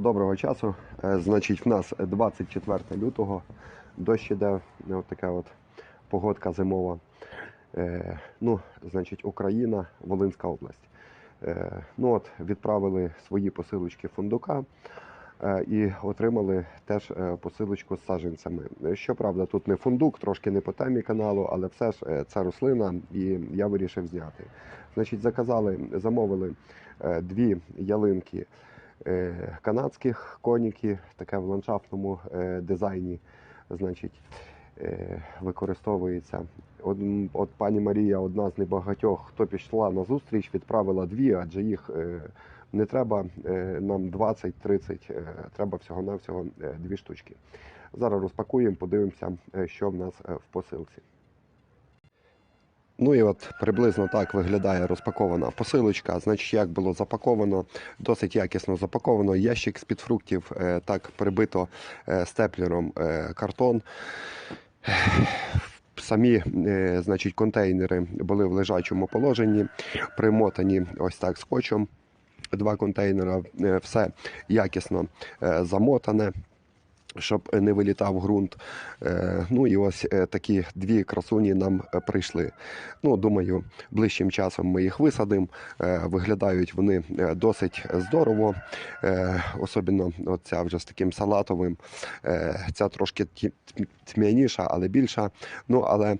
Доброго часу. Е, Значить, в нас 24 лютого. Дощ іде, от така от погодка зимова. Е, Ну, значить, Україна, Волинська область. Е, Ну от, відправили свої посилочки фундука і отримали теж посилочку з саджанцями. Е, Щоправда, тут не фундук, трошки не по темі каналу, але все ж це рослина, і я вирішив зняти. Значить, заказали, замовили дві ялинки канадських коніки, таке в ландшафтному е, дизайні, значить, е, використовується. От, от пані Марія, одна з небагатьох, хто пішла на зустріч, відправила дві, адже їх е, не треба е, нам 20-30, е, треба всього-навсього е, дві штучки. Зараз розпакуємо, подивимося, е, що в нас е, в посилці. Ну і от приблизно так виглядає розпакована посилочка. Значить, як було запаковано, досить якісно запаковано. Ящик з-під фруктів, е, так прибито е, степлером е, картон. Самі значить, контейнери були в лежачому положенні, примотані ось так скотчем. Два контейнера, все якісно замотане щоб не вилітав ґрунт. Е, Ну і ось е, такі дві красуні нам е, прийшли. Ну, думаю, ближчим часом ми їх висадимо. Виглядають вони досить здорово. Особливо оця вже з таким салатовим. Ця трошки тьмяніша, але більша. Ну, але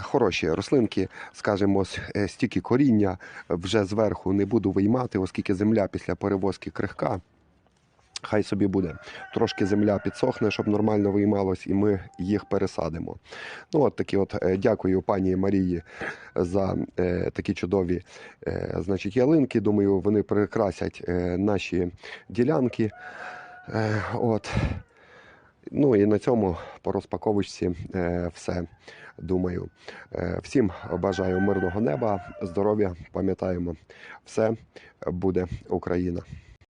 хороші рослинки, скажімо, стільки коріння вже зверху не буду виймати, оскільки земля після перевозки крихка. Хай собі буде. Трошки земля підсохне, щоб нормально виймалось, і ми їх пересадимо. Ну, от такі от е, дякую пані Марії за е, такі чудові е, значить, ялинки. Думаю, вони прикрасять е, наші ділянки. Е, от. Ну і на цьому по розпаковочці е, все. Думаю, Е, всім бажаю мирного неба, здоров'я. Пам'ятаємо, все буде Україна.